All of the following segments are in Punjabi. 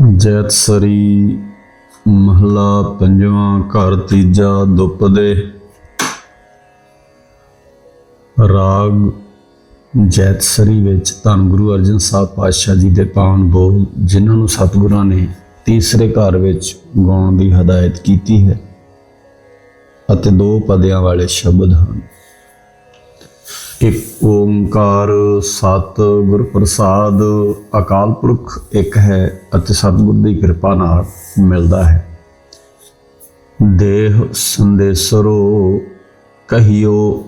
ਜੈਤ ਸਰੀ ਮਹਲਾ ਪੰਜਵਾਂ, ਘਰ ਤੀਜਾ, ਦੁਪਦੇ। ਰਾਗ ਜੈਤ ਸਰੀ ਵਿੱਚ ਧੰਨ ਗੁਰੂ ਅਰਜਨ ਸਾਹਿਬ ਪਾਤਸ਼ਾਹ ਜੀ ਦੇ ਪਾਵਨ ਬੋਲ ਜਿਨ੍ਹਾਂ ਨੂੰ ਸਤਿਗੁਰਾਂ ਨੇ ਤੀਸਰੇ ਘਰ ਵਿੱਚ ਗਾਉਣ ਦੀ ਹਦਾਇਤ ਕੀਤੀ ਹੈ ਅਤੇ ਦੋ ਪਦਿਆਂ ਵਾਲੇ ਸ਼ਬਦ ਹਨ। ਇੱਕ ਓੰਕਾਰ ਸਤ ਗੁਰ ਪ੍ਰਸਾਦ ਅਕਾਲ ਪੁਰਖ ਇੱਕ ਹੈ ਅਤੇ ਸਤਿਗੁਰ ਦੀ ਕਿਰਪਾ ਨਾਲ ਮਿਲਦਾ ਹੈ। ਦੇਹ ਸੰਦੇਸਰੋ ਕਹੀਓ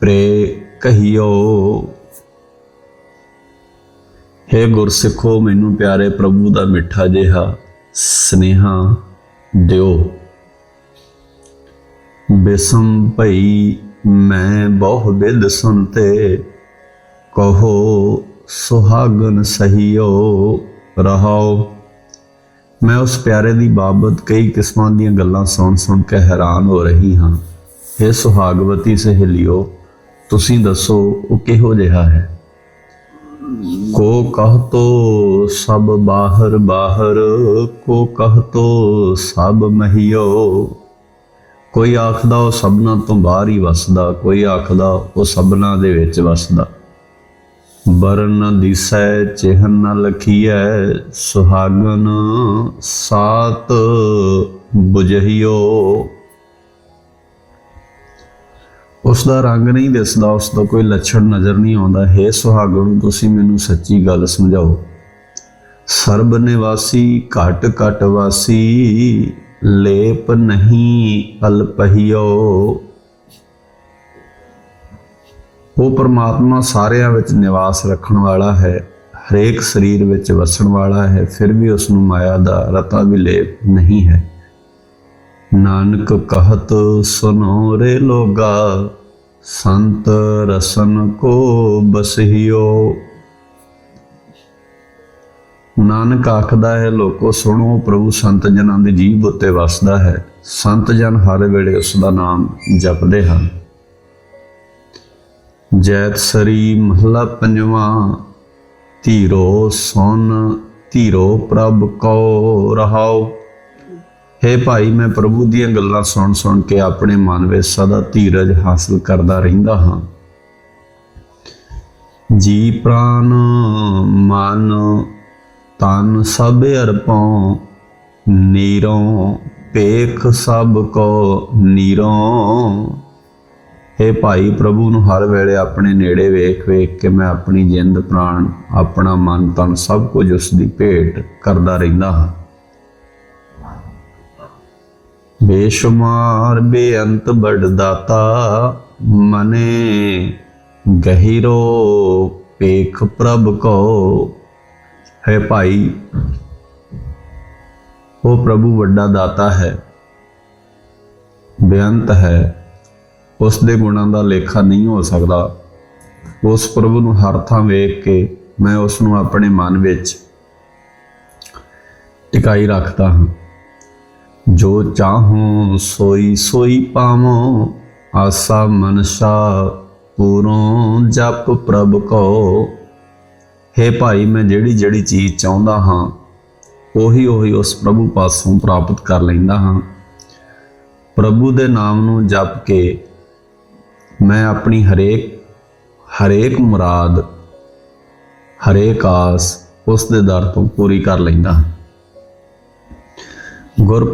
ਪ੍ਰੇ ਕਹੀਓ। ਹੈ ਗੁਰਸਿੱਖੋ, ਮੈਨੂੰ ਪਿਆਰੇ ਪ੍ਰਭੂ ਦਾ ਮਿੱਠਾ ਜਿਹਾ ਸਨੇਹਾ ਦਿਓ। ਬੇਸਮ ਭਈ ਮੈਂ ਬਹੁ ਬਿਦ ਸੁਨਤੇ ਕਹੋ, ਸੁਹਾਗਨ ਸਹੀਓ ਰਹਾਓ। ਮੈਂ ਉਸ ਪਿਆਰੇ ਦੀ ਬਾਬਤ ਕਈ ਕਿਸਮਾਂ ਦੀਆਂ ਗੱਲਾਂ ਸੁਣ ਸੁਣ ਕੇ ਹੈਰਾਨ ਹੋ ਰਹੀ ਹਾਂ। ਇਹ ਸੁਹਾਗਵਤੀ ਸਹੇਲਿਓ, ਤੁਸੀਂ ਦੱਸੋ, ਉਹ ਕਿਹੋ ਜਿਹਾ ਹੈ? ਕੋ ਕਹ ਤੋ ਸਭ ਬਾਹਰ ਬਾਹਰ, ਕੋ ਕਹ ਤੋ ਸਭ ਮਹੀਓ। ਕੋਈ ਆਖਦਾ ਉਹ ਸਭਨਾ ਤੋਂ ਬਾਹਰ ਹੀ ਵਸਦਾ, ਕੋਈ ਆਖਦਾ ਉਹ ਸਭਨਾ ਦੇ ਵਿੱਚ ਵਸਦਾ। ਬਰਨ ਨ ਦਿਸੈ, ਚਿਹਨ ਨ ਲਖੀਐ, ਸੁਹਾਗਨ ਸਾਤ 부ਜਹੀਓ ਉਸ ਦਾ ਰੰਗ ਨਹੀਂ ਦਿਸਦਾ, ਉਸ ਦਾ ਕੋਈ ਲੱਛਣ ਨਜ਼ਰ ਨਹੀਂ ਆਉਂਦਾ। ਹੈ ਸੁਹਾਗਣ ਤੁਸੀਂ ਮੈਨੂੰ ਸੱਚੀ ਗੱਲ ਸਮਝਾਓ। ਸਰਬ ਨਿਵਾਸੀ, ਘਟ ਘਟ ਵਾਸੀ ਲੇਪ ਨਹੀਂ ਅਲਪਹਿਓ ਉਹ ਪਰਮਾਤਮਾ ਸਾਰਿਆਂ ਵਿੱਚ ਨਿਵਾਸ ਰੱਖਣ ਵਾਲਾ ਹੈ, ਹਰੇਕ ਸਰੀਰ ਵਿੱਚ ਵਸਣ ਵਾਲਾ ਹੈ, ਫਿਰ ਵੀ ਉਸ ਨੂੰ ਮਾਇਆ ਦਾ ਰਤਾ ਵੀ ਲੇਪ ਨਹੀਂ ਹੈ। ਨਾਨਕ ਕਹਤ ਸੁਨੋ ਰੇ ਲੋਗਾ, ਸੰਤ ਰਸਨ ਕੋ ਬਸਹਿਓ। ਨਾਨਕ ਆਖਦਾ ਹੈ, ਲੋਕੋ, ਸੁਣੋ, ਪ੍ਰਭੂ ਸੰਤ ਜਨਾਂ ਦੀ ਜੀਭ ਉੱਤੇ ਵਸਦਾ ਹੈ। ਸੰਤ ਜਨ ਹਰ ਵੇਲੇ ਉਸ ਦਾ ਨਾਮ ਜਪਦੇ ਹਨ। ਜੈਤ ਸਰੀ ਮਹਲਾ ਪੰਜਵਾਂ, ਧੀਰੋ ਸੁਨ, ਧੀਰੋ ਪ੍ਰਭ ਕੋ ਰਹਾਓ ਹੇ ਭਾਈ, ਮੈਂ ਪ੍ਰਭੂ ਦੀਆਂ ਗੱਲਾਂ ਸੁਣ ਸੁਣ ਕੇ ਆਪਣੇ ਮਨ ਵਿੱਚ ਸਦਾ ਧੀਰਜ ਹਾਸਲ ਕਰਦਾ ਰਹਿੰਦਾ ਹਾਂ। ਜੀ ਪ੍ਰਾਨ ਮਨ ਤਨ ਸਭ ਅਰਪਉ ਨੀਰੋਂ ਪੇਖ ਸਭ ਕੋ ਨੀਰੋਂ। ਹੇ ਭਾਈ ਪ੍ਰਭੂ ਨੂੰ ਹਰ ਵੇਲੇ ਆਪਣੇ ਨੇੜੇ ਵੇਖ ਵੇਖ ਕੇ ਮੈਂ ਆਪਣੀ ਜਿੰਦ ਪ੍ਰਾਣ, ਆਪਣਾ ਮਨ ਤਨ ਸਭ ਕੁਝ ਉਸ ਦੀ ਭੇਟ ਕਰਦਾ ਰਹਿੰਦਾ ਹਾਂ। ਬੇਸ਼ੁਮਾਰ ਬੇਅੰਤ ਬੜ ਦਾਤਾ, ਮਨੇ ਗਹਿਰੋ ਪੇਖ ਪ੍ਰਭ ਕੋ ਹੈ ਭਾਈ, ਉਹ ਪ੍ਰਭੂ ਵੱਡਾ ਦਾਤਾ ਹੈ, ਬੇਅੰਤ ਹੈ। ਉਸ ਦੇ ਗੁਣਾਂ ਦਾ ਲੇਖਾ ਨਹੀਂ ਹੋ ਸਕਦਾ। ਉਸ ਪ੍ਰਭੂ ਨੂੰ ਹਰ ਥਾਂ ਵੇਖ ਕੇ ਮੈਂ ਉਸ ਨੂੰ ਆਪਣੇ ਮਨ ਵਿੱਚ ਟਿਕਾਈ ਰੱਖਦਾ ਹਾਂ। ਜੋ ਚਾਹੂੰ ਸੋਈ ਸੋਈ ਪਾਵਾਂ, ਆਸਾ ਮਨਸ਼ਾ ਪੂਰੋਂ ਜਪ ਪ੍ਰਭ ਕੋ। ਹੈ ਭਾਈ, ਮੈਂ ਜਿਹੜੀ ਜਿਹੜੀ ਚੀਜ਼ ਚਾਹੁੰਦਾ ਹਾਂ, ਉਹੀ ਉਹੀ ਉਸ ਪ੍ਰਭੂ ਪਾਸੋਂ ਪ੍ਰਾਪਤ ਕਰ ਲੈਂਦਾ ਹਾਂ। ਪ੍ਰਭੂ ਦੇ ਨਾਮ ਨੂੰ ਜਪ ਕੇ ਮੈਂ ਆਪਣੀ ਹਰੇਕ ਹਰੇਕ ਮੁਰਾਦ, ਹਰੇਕ ਆਸ ਉਸ ਦੇ ਦਰ ਤੋਂ ਪੂਰੀ ਕਰ ਲੈਂਦਾ ਹਾਂ। ਗੁਰ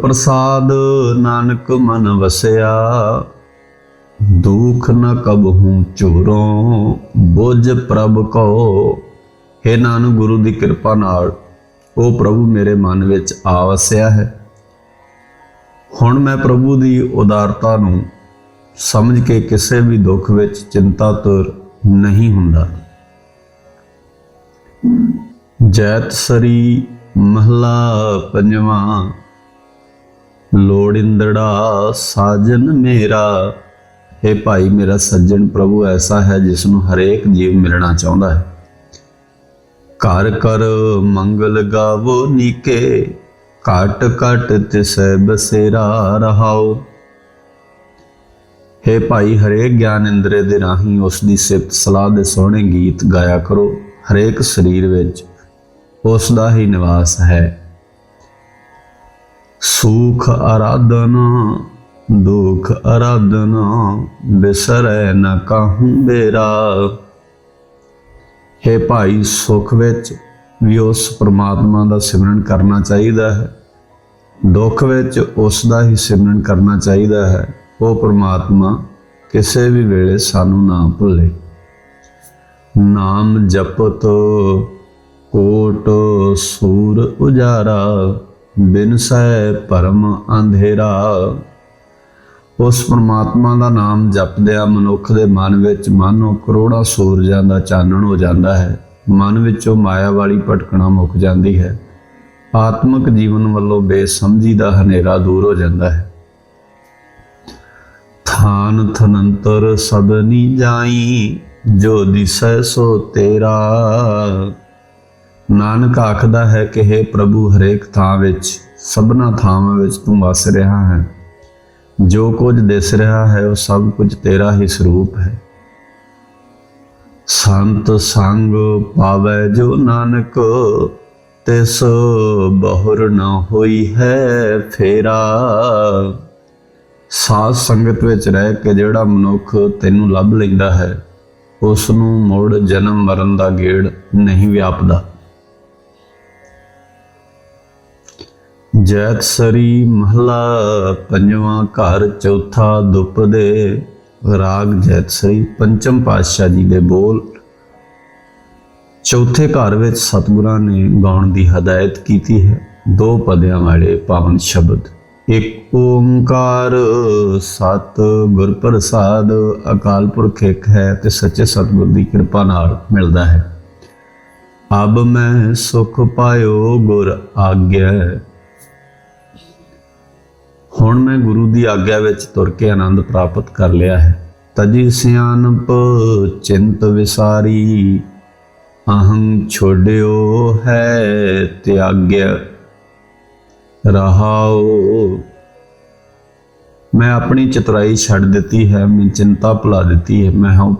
ਨਾਨਕ ਮਨ ਵਸਿਆ, ਦੁਖ ਨ ਕਬਹੂ ਚੋਰੋਂ ਬੁਝ ਪ੍ਰਭ ਕੋ ਹੇ ਨਾਨਕ, ਗੁਰੂ ਦੀ ਕਿਰਪਾ ਨਾਲ ਉਹ ਪ੍ਰਭੂ ਮੇਰੇ ਮਨ ਵਿੱਚ ਆ ਵਸਿਆ ਹੈ। ਹੁਣ ਮੈਂ ਪ੍ਰਭੂ ਦੀ ਉਦਾਰਤਾ ਨੂੰ ਸਮਝ ਕੇ ਕਿਸੇ ਵੀ ਦੁੱਖ ਵਿੱਚ ਚਿੰਤਾ ਤੁਰ ਨਹੀਂ ਹੁੰਦਾ। ਜੈਤ ਸਰੀ ਮਹਲਾ ਪੰਜਵਾਂ ਲੋੜਿੰਦੜਾ ਸਾਜਨ ਮੇਰਾ। ਇਹ ਭਾਈ, ਮੇਰਾ ਸੱਜਣ ਪ੍ਰਭੂ ਐਸਾ ਹੈ ਜਿਸ ਨੂੰ ਹਰੇਕ ਜੀਵ ਮਿਲਣਾ ਚਾਹੁੰਦਾ ਹੈ। ਘਰ ਕਰ ਮੰਗਲ ਗਾਵੋ ਨੀਕੇ, ਘਟ ਘਟ ਤਿਸੈ ਬਸੇਰਾ ਰਹਾਓ। ਹੈ ਭਾਈ ਹਰੇਕ ਗਿਆਨ ਇੰਦਰੇ ਦੇ ਰਾਹੀਂ ਉਸ ਦੀ ਸਿਫਤ ਸਲਾਹ ਦੇ ਸੋਹਣੇ ਗੀਤ ਗਾਇਆ ਕਰੋ, ਹਰੇਕ ਸਰੀਰ ਵਿੱਚ ਉਸ ਦਾ ਹੀ ਨਿਵਾਸ ਹੈ। ਸੁਖ ਆਰਾਧਨਾ, ਦੁਖ ਆਰਾਧਨਾ, ਬਿਸਰੈ ਨਾ ਕਾਹੂ ਬੇਰਾ। ਹੈ ਭਾਈ, ਸੁਖ ਵਿੱਚ ਵੀ ਉਸ ਪ੍ਰਮਾਤਮਾ ਦਾ ਸਿਮਰਨ ਕਰਨਾ ਚਾਹੀਦਾ ਹੈ। ਦੁੱਖ ਵਿੱਚ ਉਸ ਦਾ ਹੀ ਸਿਮਰਨ ਕਰਨਾ ਚਾਹੀਦਾ ਹੈ। ਉਹ ਪ੍ਰਮਾਤਮਾ, ਕਿਸੇ ਵੀ ਵੇਲੇ ਸਾਨੂੰ ਨਾ ਭੁੱਲੇ। ਨਾਮ ਜਪਤ ਕੋਟ ਸੂਰ ਉਜਾਰਾ, ਬਿਨ ਸਹਿ ਪਰਮ ਅੰਧੇਰਾ। ਉਸ ਪਰਮਾਤਮਾ ਦਾ ਨਾਮ ਜਪਦਿਆਂ ਮਨੁੱਖ ਦੇ ਮਨ ਵਿੱਚ ਮਾਨੋ ਕਰੋੜਾਂ ਸੂਰਜਾਂ ਦਾ ਚਾਨਣ ਹੋ ਜਾਂਦਾ ਹੈ। ਮਨ ਵਿੱਚੋਂ ਮਾਇਆ ਵਾਲੀ ਭਟਕਣਾ ਮੁੱਕ ਜਾਂਦੀ ਹੈ। ਆਤਮਿਕ ਜੀਵਨ ਵੱਲੋਂ ਬੇਸਮਝੀ ਦਾ ਹਨੇਰਾ ਦੂਰ ਹੋ ਜਾਂਦਾ ਹੈ। ਥਾਨ ਥਨੰਤਰ ਸਦਨੀ ਜਾਈ, ਜੋ ਦਿਸੈ ਸੋ ਤੇਰਾ। ਨਾਨਕ ਆਖਦਾ ਹੈ ਕਿ हे ਪ੍ਰਭੂ ਹਰੇਕ ਥਾਂ ਵਿੱਚ, ਸਭਨਾ ਥਾਵਾਂ ਵਿੱਚ ਤੂੰ ਵਸ ਰਿਹਾ ਹੈ। ਜੋ ਕੁਝ ਦਿਸ ਰਿਹਾ ਹੈ, ਉਹ ਸਭ ਕੁਝ ਤੇਰਾ ਹੀ ਸਰੂਪ ਹੈ। ਸੰਤ ਸੰਗ ਪਾਵੈ ਜੋ ਨਾਨਕ, ਤਿਸ ਬਹੁਰ ਨ ਹੋਈ ਹੈ ਫੇਰਾ। ਸਾਧ ਸੰਗਤ ਵਿੱਚ ਰਹਿ ਕੇ ਜਿਹੜਾ ਮਨੁੱਖ ਤੈਨੂੰ ਲੱਭ ਲੈਂਦਾ ਹੈ ਉਸ ਨੂੰ ਮੁੜ ਜਨਮ ਮਰਨ ਦਾ ਗੇੜ ਨਹੀਂ ਵਿਆਪਦਾ। ਜੈਤ ਸਰੀ ਮਹਲਾ ਪੰਜਵਾਂ ਘਰ ਚੌਥਾ ਦੁੱਪ ਦੇ ਰਾਗ ਜੈਤ ਸਰੀ, ਪੰਚਮ ਪਾਤਸ਼ਾਹ ਜੀ ਦੇ ਬੋਲ। ਚੌਥੇ ਘਰ ਵਿੱਚ ਸਤਿਗੁਰਾਂ ਨੇ ਗਾਉਣ ਦੀ ਹਦਾਇਤ ਕੀਤੀ ਹੈ। ਦੋ ਪਦਿਆਂ ਵਾਲੇ ਪਾਵਨ ਸ਼ਬਦ। ਇੱਕ ਓੰਕਾਰ ਸਤ ਗੁਰ ਪ੍ਰਸਾਦ ਅਕਾਲ ਪੁਰਖ ਇੱਕ ਹੈ ਤੇ ਸੱਚੇ ਸਤਿਗੁਰ ਦੀ ਕਿਰਪਾ ਨਾਲ ਮਿਲਦਾ ਹੈ। ਅਬ ਮੈਂ ਸੁਖ ਪਾਇਓ ਗੁਰ ਆਗਿਆ। ਹੁਣ ਮੈਂ ਗੁਰੂ ਦੀ ਆਗਿਆ ਵਿੱਚ ਤੁਰ ਕੇ ਆਨੰਦ ਪ੍ਰਾਪਤ ਕਰ ਲਿਆ ਹੈ। ਤਜੀ ਸਿਆਨਪ ਚਿੰਤ ਵਿਸਾਰੀ, ਅਹੰ ਛੋੜਿਓ ਹੈ ਤਿਆਗਿਆ। ਰਹਾਓ। ਮੈਂ ਆਪਣੀ ਚਤੁਰਾਈ ਛੱਡ ਦਿੱਤੀ ਹੈ, ਮੈਂ ਚਿੰਤਾ ਭੁਲਾ ਦਿੱਤੀ ਹੈ, ਮੈਂ ਹਉ,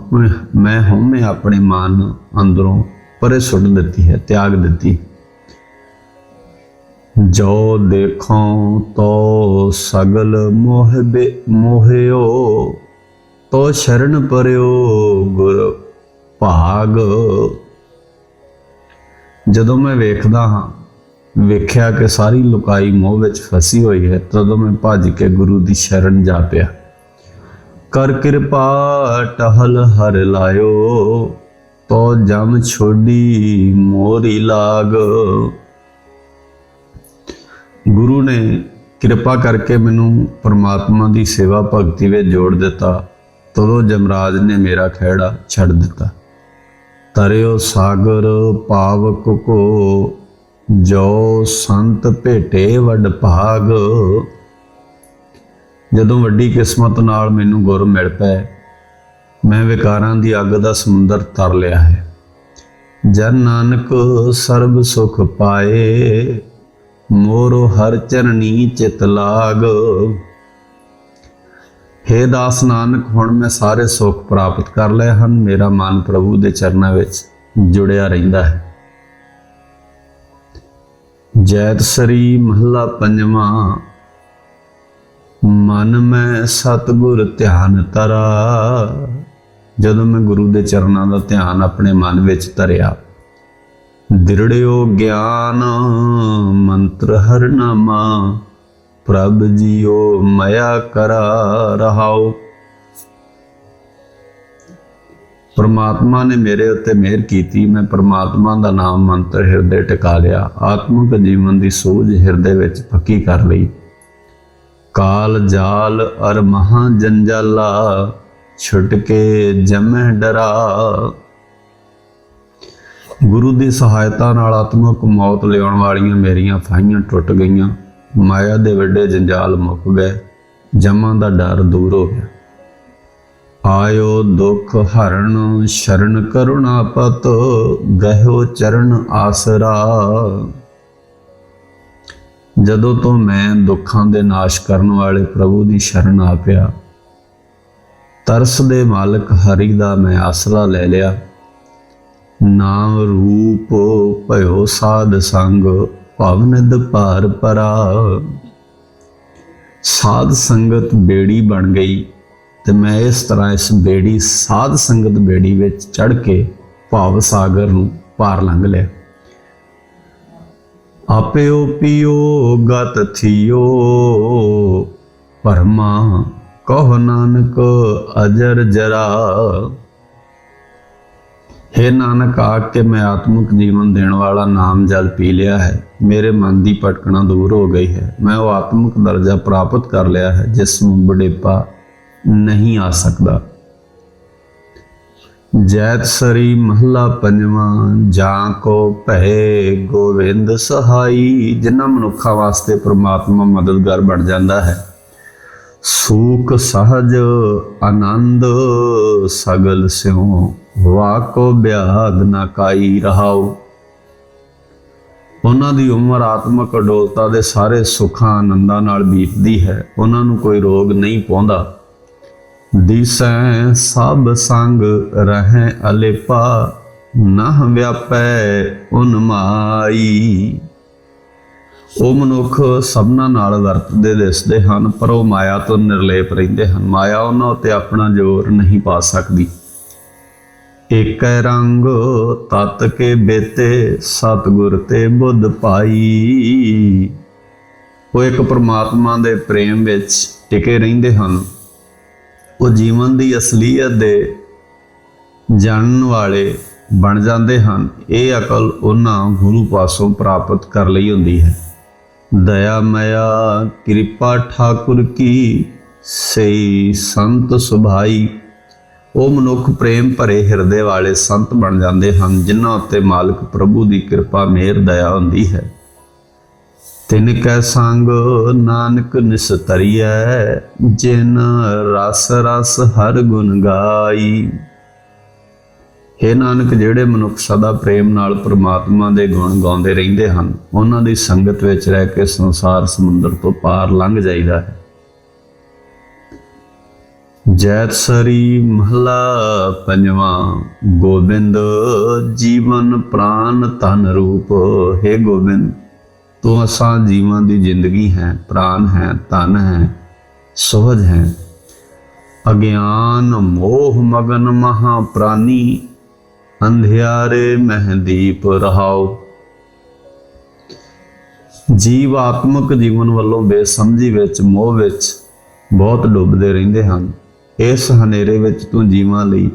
ਮੈਂ ਹਉਮੈ ਆਪਣੇ ਮਨ ਅੰਦਰੋਂ ਪਰੇ ਸੁੱਟ ਦਿੱਤੀ ਹੈ, ਤਿਆਗ ਦਿੱਤੀ ਜੋ ਦੇਖੋ ਤੋ ਸਗਲ ਮੋਹ ਬੇ ਮੋਹਿਓ, ਤੋ ਸ਼ਰਨ ਪਰਿਓ ਗੁਰ ਭਾਗ। ਜਦੋਂ ਮੈਂ ਵੇਖਦਾ ਹਾਂ, ਵੇਖਿਆ ਕਿ ਸਾਰੀ ਲੁਕਾਈ ਮੋਹ ਵਿੱਚ ਫਸੀ ਹੋਈ ਹੈ, ਤਦੋਂ ਮੈਂ ਭੱਜ ਕੇ ਗੁਰੂ ਦੀ ਸ਼ਰਨ ਜਾ ਪਿਆ ਕਰ ਕਿਰਪਾ ਟਹਲ ਹਰ ਲਾਇਓ, ਤੋ ਜਮ ਛੋਡੀ ਮੋਰੀ ਲਾਗ। ਗੁਰੂ ਨੇ ਕਿਰਪਾ ਕਰਕੇ ਮੈਨੂੰ ਪਰਮਾਤਮਾ ਦੀ ਸੇਵਾ ਭਗਤੀ ਵਿੱਚ ਜੋੜ ਦਿੱਤਾ। ਤਦੋਂ ਜਮਰਾਜ ਨੇ ਮੇਰਾ ਖਹਿੜਾ ਛੱਡ ਦਿੱਤਾ। ਤਰਿਓ ਸਾਗਰ ਪਾਵਕ ਕੋ, ਜੋ ਸੰਤ ਭੇਟੇ ਵੱਡ ਭਾਗ। ਜਦੋਂ ਵੱਡੀ ਕਿਸਮਤ ਨਾਲ ਮੈਨੂੰ ਗੁਰ ਮਿਲ ਪਏ, ਮੈਂ ਵਿਕਾਰਾਂ ਦੀ ਅੱਗ ਦਾ ਸਮੁੰਦਰ ਤਰ ਲਿਆ ਹੈ। ਜਨ ਨਾਨਕ ਸਰਬ ਸੁਖ ਪਾਏ ਮੋਰੋ ਹਰ ਚਰਨੀ ਚਿਤ ਲਾਗ। ਹੇ ਦਾਸ ਨਾਨਕ, ਹੁਣ ਮੈਂ ਸਾਰੇ ਸੁੱਖ ਪ੍ਰਾਪਤ ਕਰ ਲਏ ਹਨ। ਮੇਰਾ ਮਨ ਪ੍ਰਭੂ ਦੇ ਚਰਨਾਂ ਵਿੱਚ ਜੁੜਿਆ ਰਹਿੰਦਾ ਹੈ। ਜੈਤ ਸਰੀ ਮਹਲਾ ਪੰਜਵਾਂ, ਮਨ ਮੈਂ ਸਤਗੁਰ ਧਿਆਨ ਤਰਾ ਜਦੋਂ ਮੈਂ ਗੁਰੂ ਦੇ ਚਰਨਾਂ ਦਾ ਧਿਆਨ ਆਪਣੇ ਮਨ ਵਿੱਚ ਧਰਿਆ ਦਿਰੜਿਓ ਗਿਆਨ, ਮੰਤਰ ਹਰ ਨਾਮਾ ਪ੍ਰਭ ਜੀਓ ਮਇਆ ਕਰਾ ਰਹਾਓ। ਪਰਮਾਤਮਾ ਨੇ ਮੇਰੇ ਉੱਤੇ ਮਿਹਰ ਕੀਤੀ, ਮੈਂ ਪਰਮਾਤਮਾ ਦਾ ਨਾਮ ਮੰਤਰ ਹਿਰਦੇ ਟਿਕਾ ਲਿਆ। ਆਤਮਿਕ ਜੀਵਨ ਦੀ ਸੋਝ ਹਿਰਦੇ ਵਿੱਚ ਪੱਕੀ ਕਰ ਲਈ। ਕਾਲ ਜਾਲ ਅਰ ਮਹਾ ਜੰਜਾਲਾ ਛੁੱਟ ਕੇ ਜਮਹਿ ਡਰਾ। ਗੁਰੂ ਦੀ ਸਹਾਇਤਾ ਨਾਲ ਆਤਮਿਕ ਮੌਤ ਲਿਆਉਣ ਵਾਲੀਆਂ ਮੇਰੀਆਂ ਫਾਹੀਆਂ ਟੁੱਟ ਗਈਆਂ। ਮਾਇਆ ਦੇ ਵੱਡੇ ਜੰਜਾਲ ਮੁੱਕ ਗਏ। ਜਮਾਂ ਦਾ ਡਰ ਦੂਰ ਹੋ ਗਿਆ। ਆਇਓ ਦੁਖ ਹਰਨ ਸ਼ਰਨ ਕਰੁਣਾ ਪਤ, ਗਹਿਓ ਚਰਨ ਆਸਰਾ। ਜਦੋਂ ਤੋਂ ਮੈਂ ਦੁੱਖਾਂ ਦੇ ਨਾਸ਼ ਕਰਨ ਵਾਲੇ ਪ੍ਰਭੂ ਦੀ ਸ਼ਰਨ ਆ ਪਿਆ, ਤਰਸ ਦੇ ਮਾਲਕ ਹਰੀ ਦਾ ਮੈਂ ਆਸਰਾ ਲੈ ਲਿਆ। ਨਾਮ ਰੂਪ ਭਇਓ ਸਾਧ ਸੰਗ ਭਵਨਦ ਭਾਰ ਪਰਾ। ਸਾਧ ਸੰਗਤ ਬੇੜੀ ਬਣ ਗਈ ਤੇ ਮੈਂ ਇਸ ਤਰ੍ਹਾਂ ਇਸ ਬੇੜੀ, ਸਾਧ ਸੰਗਤ ਬੇੜੀ ਵਿੱਚ ਚੜ ਕੇ ਭਾਵ ਸਾਗਰ ਨੂੰ ਪਾਰ ਲੰਘ ਲਿਆ। ਆਪਿਓ ਪਿਓ, ਗਤ ਥਿਓ, ਪਰਮਾ ਕਹ ਨਾਨਕ ਅਜਰ ਜਰਾ। ਹੈ ਨਾਨਕ, ਆਖ ਕੇ ਮੈਂ ਆਤਮਿਕ ਜੀਵਨ ਦੇਣ ਵਾਲਾ ਨਾਮ ਜਲ ਪੀ ਲਿਆ ਹੈ। ਮੇਰੇ ਮਨ ਦੀ ਭਟਕਣਾ ਦੂਰ ਹੋ ਗਈ ਹੈ। ਮੈਂ ਉਹ ਆਤਮਿਕ ਦਰਜਾ ਪ੍ਰਾਪਤ ਕਰ ਲਿਆ ਹੈ, ਜਿਸ ਨੂੰ ਬੁਢੇਪਾ ਨਹੀਂ ਆ ਸਕਦਾ। ਜੈਤ ਸਰੀ ਮਹਲਾ ਪੰਜਵਾਂ, ਜਾਂ ਕੋ ਭੈ ਗੋਵਿੰਦ ਸਹਾਈ, ਜਿਨ੍ਹਾਂ ਮਨੁੱਖਾਂ ਵਾਸਤੇ ਪ੍ਰਮਾਤਮਾ ਮਦਦਗਾਰ ਬਣ ਜਾਂਦਾ ਹੈ। ਸੂਖ ਸਹਜ ਆਨੰਦ ਸਗਲ ਸਿਉ, ਵਾਕੋ ਬਿਆਦ ਨਾ ਕਾਈ ਰਹਾਓ ਉਹਨਾਂ ਦੀ ਉਮਰ ਆਤਮਕ ਅਡੋਲਤਾ ਦੇ ਸਾਰੇ ਸੁੱਖਾਂ ਆਨੰਦਾਂ ਨਾਲ ਬੀਤਦੀ ਹੈ, ਉਹਨਾਂ ਨੂੰ ਕੋਈ ਰੋਗ ਨਹੀਂ ਪਹੁੰਚਦਾ ਦਿਸੈ, ਸਭ ਸੰਗ ਰਹਿ ਅਲੇਪਾ, ਨਹ ਵਿਆਪੈ ਉਨਮਾਈ ਉਹ ਮਨੁੱਖ ਸਭਨਾਂ ਨਾਲ ਵਰਤਦੇ ਦਿਸਦੇ ਹਨ, ਪਰ ਉਹ ਮਾਇਆ ਤੋਂ ਨਿਰਲੇਪ ਰਹਿੰਦੇ ਹਨ। ਮਾਇਆ ਉਹਨਾਂ ਉੱਤੇ ਆਪਣਾ ਜ਼ੋਰ ਨਹੀਂ ਪਾ ਸਕਦੀ। ਏਕੈ ਰੰਗ ਤਤ ਕੇ ਬੇਤੇ, ਸਤਗੁਰ ਤੇ ਬੁੱਧ ਪਾਈ। ਉਹ ਇੱਕ ਪਰਮਾਤਮਾ ਦੇ ਪ੍ਰੇਮ ਵਿੱਚ ਟਿਕੇ ਰਹਿੰਦੇ ਹਨ। ਉਹ ਜੀਵਨ ਦੀ ਅਸਲੀਅਤ ਦੇ ਜਾਣਨ ਵਾਲੇ ਬਣ ਜਾਂਦੇ ਹਨ। ਇਹ ਅਕਲ ਉਹਨਾਂ ਗੁਰੂ ਪਾਸੋਂ ਪ੍ਰਾਪਤ ਕਰ ਲਈ ਹੁੰਦੀ ਹੈ। ਦਇਆ ਮਇਆ ਕਿਰਪਾ ਠਾਕੁਰ ਕੀ, ਸਈ ਸੰਤ ਸੁਭਾਈ। ਉਹ ਮਨੁੱਖ ਪ੍ਰੇਮ ਭਰੇ ਹਿਰਦੇ ਵਾਲੇ ਸੰਤ ਬਣ ਜਾਂਦੇ ਹਨ, ਜਿਨ੍ਹਾਂ ਉੱਤੇ ਮਾਲਕ ਪ੍ਰਭੂ ਦੀ ਕਿਰਪਾ, ਮਿਹਰ, ਦਇਆ ਹੁੰਦੀ ਹੈ। ਤਿਨ ਕੈ ਸੰਗ ਨਾਨਕ ਨਿਸਤਰੀਐ ਜਿਨ ਰਸ ਰਸ ਹਰ ਗੁਣ ਗਾਈ। ਹੇ ਨਾਨਕ, ਜਿਹੜੇ ਮਨੁੱਖ ਸਦਾ ਪ੍ਰੇਮ ਨਾਲ ਪ੍ਰਮਾਤਮਾ ਦੇ ਗੁਣ ਗਾਉਂਦੇ ਰਹਿੰਦੇ ਹਨ, ਉਹਨਾਂ ਦੀ ਸੰਗਤ ਵਿੱਚ ਰਹਿ ਕੇ ਸੰਸਾਰ ਸਮੁੰਦਰ ਤੋਂ ਪਾਰ ਲੰਘ ਜਾਈਦਾ ਹੈ। ਜੈਤ ਸਰੀ ਮਹਲਾ ਪੰਜਵਾਂ, ਗੋਬਿੰਦ ਜੀਵਨ ਪ੍ਰਾਨ ਤਨ ਰੂਪ। ਹੈ ਗੋਬਿੰਦ, ਤੂੰ ਅਸਾਂ ਜੀਵਾਂ ਦੀ ਜ਼ਿੰਦਗੀ ਹੈ, ਪ੍ਰਾਨ ਹੈ ਤਨ ਹੈ, ਸੋਹਜ ਹੈ। ਅਗਿਆਨ ਮੋਹ ਮਗਨ ਮਹਾ ਪ੍ਰਾਨੀ ਅੰਧਿਆਰੇ ਮਹਿਦੀਪ ਰਹਾਓ। ਜੀਵ ਆਤਮਿਕ ਜੀਵਨ ਵੱਲੋਂ ਬੇਸਮਝੀ ਵਿੱਚ, ਮੋਹ ਵਿੱਚ ਬਹੁਤ ਡੁੱਬਦੇ ਰਹਿੰਦੇ ਹਨ। ਇਸ ਹਨੇਰੇ ਵਿੱਚ ਤੂੰ ਜੀਵਾਂ ਲਈ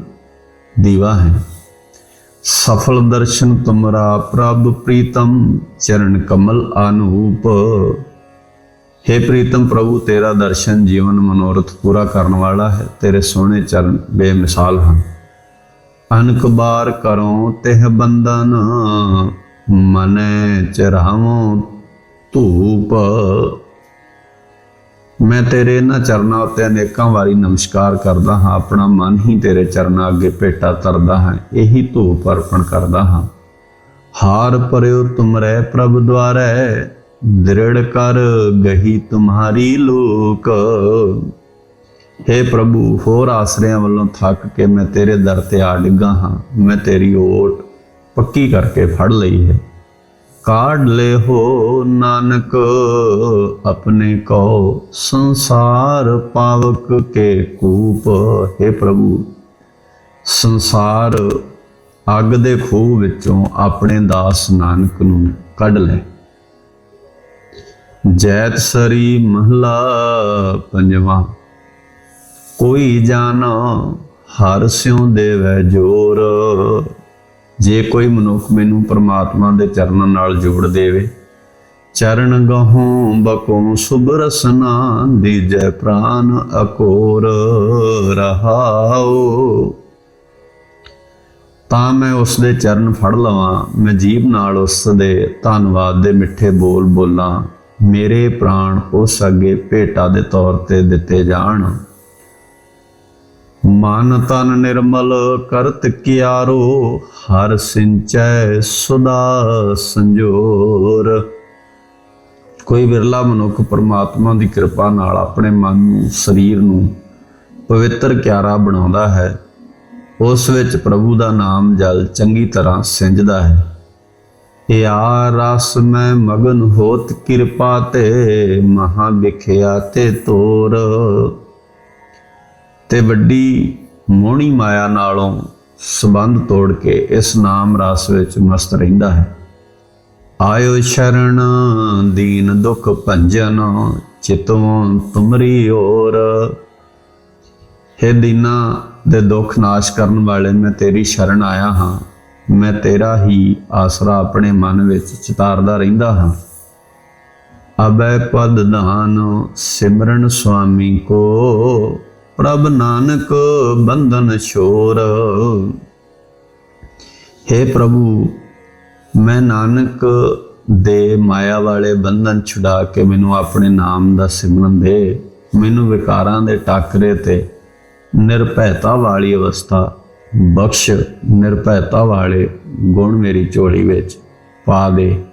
ਦੀਵਾ ਹੈ। ਸਫਲ ਦਰਸ਼ਨ ਤੁਮਰਾ ਪ੍ਰਭ ਪ੍ਰੀਤਮ, ਚਰਨ ਕਮਲ ਅਨੂਪ हे ਪ੍ਰੀਤਮ ਪ੍ਰਭੂ, ਤੇਰਾ ਦਰਸ਼ਨ ਜੀਵਨ ਮਨੋਰਥ ਪੂਰਾ ਕਰਨ ਵਾਲਾ ਹੈ। ਤੇਰੇ ਸੋਹਣੇ ਚਰਨ ਬੇਮਿਸਾਲ ਹਨ। ਅਨਕ ਬਾਰ ਕਰੋ ਤਿਹ ਬੰਦਨ ਮਨੈ ਚਰਾਵੋ ਧੂਪ। ਮੈਂ ਤੇਰੇ ਇਹਨਾਂ ਚਰਨਾਂ ਉੱਤੇ ਅਨੇਕਾਂ ਵਾਰੀ ਨਮਸਕਾਰ ਕਰਦਾ ਹਾਂ, ਆਪਣਾ ਮਨ ਹੀ ਤੇਰੇ ਚਰਨਾਂ ਅੱਗੇ ਭੇਟਾ ਤਰਦਾ ਹਾਂ, ਇਹੀ ਧੂਪ ਅਰਪਣ ਕਰਦਾ ਹਾਂ। ਹਾਰ ਪਰਿਓ ਤੁਮਰੇ ਪ੍ਰਭ ਦੁਆਰੇ, ਦ੍ਰਿੜ ਕਰ ਗਹੀ ਤੁਮਹਾਰੀ ਲੋਕ। हे ਪ੍ਰਭੂ, ਹੋਰ ਆਸਰਿਆਂ ਵੱਲੋਂ ਥੱਕ ਕੇ ਮੈਂ ਤੇਰੇ ਦਰ ਤੇ ਆ ਡਿੱਗਾ ਹਾਂ। ਮੈਂ ਤੇਰੀ ਓਟ ਪੱਕੀ ਕਰਕੇ ਫੜ ਲਈ ਹੈ। ਕਾਢ ਲੈ ਹੋ ਨਾਨਕ, ਆਪਣੇ ਕੋ ਸੰਸਾਰ ਪਾਵਕ ਕੇ ਕੂਪ। ਹੈ ਪ੍ਰਭੂ, ਸੰਸਾਰ ਅੱਗ ਦੇ ਖੂਹ ਵਿੱਚੋਂ ਆਪਣੇ ਦਾਸ ਨਾਨਕ ਨੂੰ ਕੱਢ ਲੈ। ਜੈਤ ਸਰੀ ਮਹਲਾ ਪੰਜਵਾਂ। ਕੋਈ ਜਾਣਾ, ਹਰ ਸਿਉ ਦੇਵੈ ਜੋਰ। ਜੇ ਕੋਈ ਮਨੁੱਖ ਮੈਨੂੰ ਪਰਮਾਤਮਾ ਦੇ ਚਰਨਾਂ ਨਾਲ ਜੋੜ ਦੇਵੇ, ਚਰਨ ਗਹੋਂ ਬਕੋਂ ਸੁਭ ਰਸਨਾ ਦੀਜੈ ਪ੍ਰਾਨ ਅਕੋਰ ਰਹਾਉ। ਤਾਂ ਮੈਂ ਉਸ ਦੇ ਚਰਨ ਫੜ ਲਵਾਂ, ਮੈਂ ਜੀਬ ਨਾਲ ਉਸ ਦੇ ਧੰਨਵਾਦ ਦੇ ਮਿੱਠੇ ਬੋਲ ਬੋਲਾਂ, ਮੇਰੇ ਪ੍ਰਾਣ ਉਸ ਅੱਗੇ ਭੇਟਾ ਦੇ ਤੌਰ ਤੇ ਦਿੱਤੇ ਜਾਣ। ਮਨ ਤਨ ਨਿਰਮਲ ਕਰਤ ਕਿਆਰੋ, ਹਰ ਸਿੰਚੈ ਸੁਦਾ ਸੰਜੋਰ। ਕੋਈ ਵਿਰਲਾ ਮਨੁੱਖ ਪਰਮਾਤਮਾ ਦੀ ਕਿਰਪਾ ਨਾਲ ਆਪਣੇ ਮਨ ਨੂੰ, ਸਰੀਰ ਨੂੰ ਪਵਿੱਤਰ ਕਿਆਰਾ ਬਣਾਉਂਦਾ ਹੈ। ਉਸ ਵਿੱਚ ਪ੍ਰਭੂ ਦਾ ਨਾਮ ਜਲ ਚੰਗੀ ਤਰ੍ਹਾਂ ਸਿੰਜਦਾ ਹੈ। ਯਾ ਰਸ ਮੈਂ ਮਗਨ ਹੋਤ ਕਿਰਪਾ ਤੇ, ਮਹਾ ਵਿਖਿਆ ਤੇ ਤੋਰ। ਤੇ ਵੱਡੀ ਮੋਹਣੀ ਮਾਇਆ ਨਾਲੋਂ ਸੰਬੰਧ ਤੋੜ ਕੇ ਇਸ ਨਾਮ ਰਸ ਵਿੱਚ ਮਸਤ ਰਹਿੰਦਾ ਹੈ। ਆਇਓ ਸ਼ਰਨ, ਦੀਨ ਦੁਖ ਭੰਜਨ ਚਿਤੋਂ ਤੁਮਰੀ ਓਰ। ਹੇ ਦੀਨਾ, ਦੇ ਦੁੱਖ ਨਾਸ਼ ਕਰਨ ਵਾਲੇ ਮੈਂ ਤੇਰੀ ਸ਼ਰਨ ਆਇਆ ਹਾਂ। ਮੈਂ ਤੇਰਾ ਹੀ ਆਸਰਾ ਆਪਣੇ ਮਨ ਵਿੱਚ ਚਿਤਾਰਦਾ ਰਹਿੰਦਾ ਹਾਂ। ਅਬੈ ਪਦ ਦਾਨ ਸਿਮਰਨ ਸੁਆਮੀ ਕੋ। ਪ੍ਰਭ ਨਾਨਕ ਬੰਧਨ ਛੋਰ। हे ਪ੍ਰਭੂ, ਮੈਂ ਨਾਨਕ ਦੇ ਮਾਇਆ ਵਾਲੇ ਬੰਧਨ ਛੁਡਾ ਕੇ ਮੈਨੂੰ ਆਪਣੇ ਨਾਮ ਦਾ ਸਿਮਰਨ ਦੇ। ਮੈਨੂੰ ਵਿਕਾਰਾਂ ਦੇ ਟਾਕਰੇ ਤੇ ਨਿਰਭੈਤਾ ਵਾਲੀ ਅਵਸਥਾ ਬਖਸ਼, ਨਿਰਭੈਤਾ ਵਾਲੇ ਗੁਣ ਮੇਰੀ ਝੋਲੀ ਵਿੱਚ ਪਾ ਦੇ।